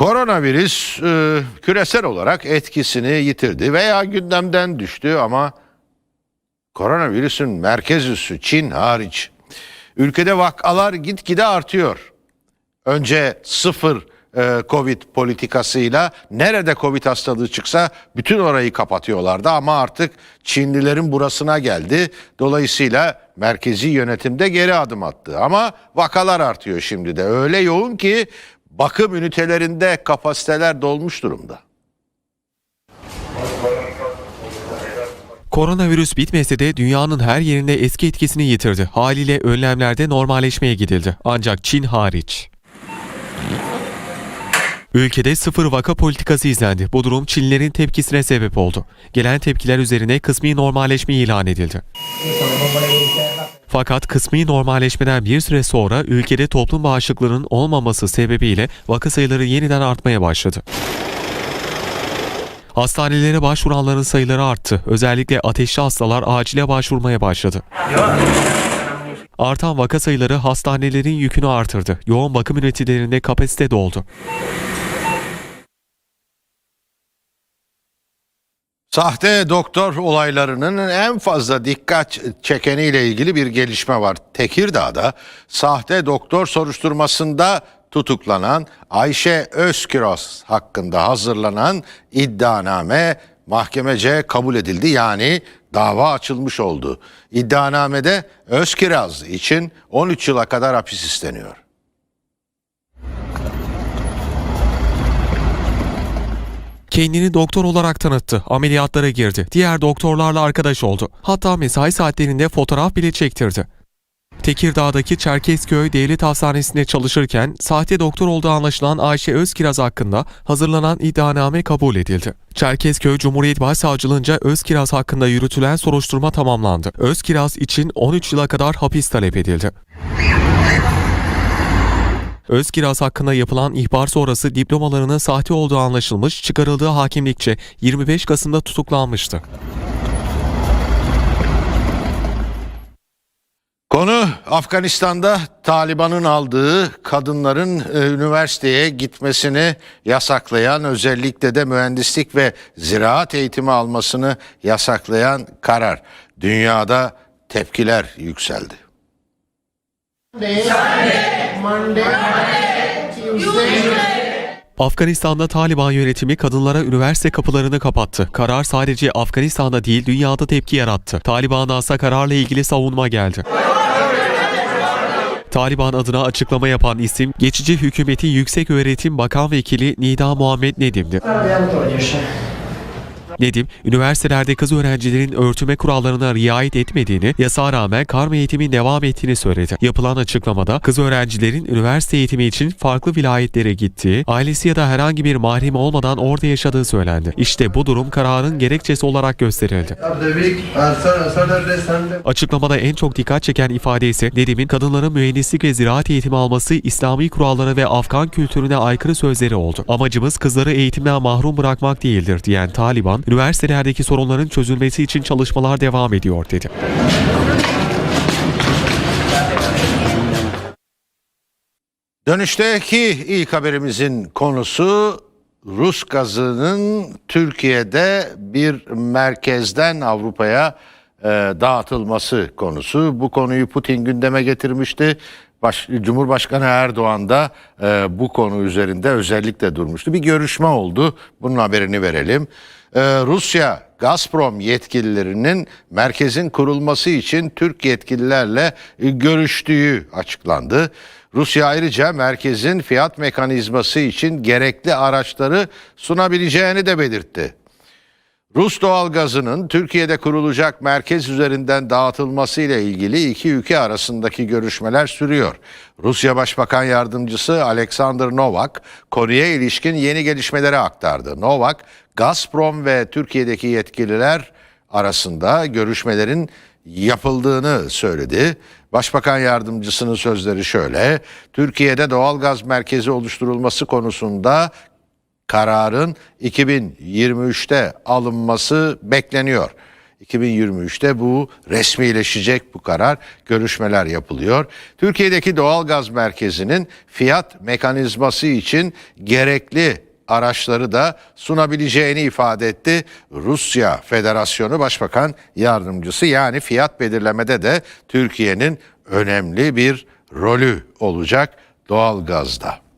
Koronavirüs e, küresel olarak etkisini yitirdi veya gündemden düştü ama koronavirüsün merkez üssü Çin hariç ülkede vakalar gitgide artıyor. Önce sıfır e, Covid politikasıyla nerede Covid hastalığı çıksa bütün orayı kapatıyorlardı ama artık Çinlilerin burasına geldi. Dolayısıyla merkezi yönetimde geri adım attı ama vakalar artıyor şimdi de öyle yoğun ki bakım ünitelerinde kapasiteler dolmuş durumda. Koronavirüs bitmese de dünyanın her yerinde eski etkisini yitirdi. Haliyle önlemlerde normalleşmeye gidildi. Ancak Çin hariç. Ülkede sıfır vaka politikası izlendi. Bu durum Çinlilerin tepkisine sebep oldu. Gelen tepkiler üzerine kısmi normalleşme ilan edildi. Fakat kısmi normalleşmeden bir süre sonra ülkede toplum bağışıklığının olmaması sebebiyle vaka sayıları yeniden artmaya başladı. Hastanelere başvuranların sayıları arttı. Özellikle ateşli hastalar acile başvurmaya başladı. Artan vaka sayıları hastanelerin yükünü artırdı. Yoğun bakım ünitelerinde kapasite doldu. Sahte doktor olaylarının en fazla dikkat çekeniyle ilgili bir gelişme var. Tekirdağ'da sahte doktor soruşturmasında tutuklanan Ayşe Özkiraz hakkında hazırlanan iddianame mahkemece kabul edildi. Yani dava açılmış oldu. İddianamede Özkiraz için 13 yıla kadar hapis isteniyor. Kendini doktor olarak tanıttı. Ameliyatlara girdi. Diğer doktorlarla arkadaş oldu. Hatta mesai saatlerinde fotoğraf bile çektirdi. Tekirdağ'daki Çerkezköy Devlet Hastanesi'nde çalışırken sahte doktor olduğu anlaşılan Ayşe Özkiraz hakkında hazırlanan iddianame kabul edildi. Çerkezköy Cumhuriyet Başsavcılığınca Özkiraz hakkında yürütülen soruşturma tamamlandı. Özkiraz için 13 yıla kadar hapis talep edildi. Özkiraz hakkında yapılan ihbar sonrası diplomalarının sahte olduğu anlaşılmış, çıkarıldığı hakimlikçe 25 Kasım'da tutuklanmıştı. Konu Afganistan'da Taliban'ın aldığı kadınların e, üniversiteye gitmesini yasaklayan özellikle de mühendislik ve ziraat eğitimi almasını yasaklayan karar. Dünyada tepkiler yükseldi. Afganistan'da Taliban yönetimi kadınlara üniversite kapılarını kapattı. Karar sadece Afganistan'da değil dünyada tepki yarattı. Taliban'dansa kararla ilgili savunma geldi. Taliban adına açıklama yapan isim, geçici hükümetin Yüksek Öğretim Bakan Vekili Nida Muhammed Nedim'di. Nedim, üniversitelerde kız öğrencilerin örtünme kurallarına riayet etmediğini, yasağa rağmen karma eğitimin devam ettiğini söyledi. Yapılan açıklamada kız öğrencilerin üniversite eğitimi için farklı vilayetlere gittiği, ailesi ya da herhangi bir mahrem olmadan orada yaşadığı söylendi. İşte bu durum kararın gerekçesi olarak gösterildi. Açıklamada en çok dikkat çeken ifade ise Nedim'in kadınların mühendislik ve ziraat eğitimi alması İslami kurallara ve Afgan kültürüne aykırı sözleri oldu. Amacımız kızları eğitimden mahrum bırakmak değildir diyen Taliban, üniversitelerdeki sorunların çözülmesi için çalışmalar devam ediyor dedi. Dönüşteki ilk haberimizin konusu Rus gazının Türkiye'de bir merkezden Avrupa'ya e, dağıtılması konusu. Bu konuyu Putin gündeme getirmişti. Baş, Cumhurbaşkanı Erdoğan da e, bu konu üzerinde özellikle durmuştu. Bir görüşme oldu. Bunun haberini verelim. E, Rusya Gazprom yetkililerinin merkezin kurulması için Türk yetkililerle e, görüştüğü açıklandı. Rusya ayrıca merkezin fiyat mekanizması için gerekli araçları sunabileceğini de belirtti. Rus doğalgazının Türkiye'de kurulacak merkez üzerinden dağıtılması ile ilgili iki ülke arasındaki görüşmeler sürüyor. Rusya Başbakan Yardımcısı Alexander Novak konuya ilişkin yeni gelişmeleri aktardı. Novak, Gazprom ve Türkiye'deki yetkililer arasında görüşmelerin yapıldığını söyledi. Başbakan yardımcısının sözleri şöyle. Türkiye'de doğalgaz merkezi oluşturulması konusunda kararın 2023'te alınması bekleniyor. 2023'te bu resmileşecek bu karar. Görüşmeler yapılıyor. Türkiye'deki doğalgaz merkezinin fiyat mekanizması için gerekli araçları da sunabileceğini ifade etti. Rusya Federasyonu Başbakan Yardımcısı yani fiyat belirlemede de Türkiye'nin önemli bir rolü olacak doğalgazda.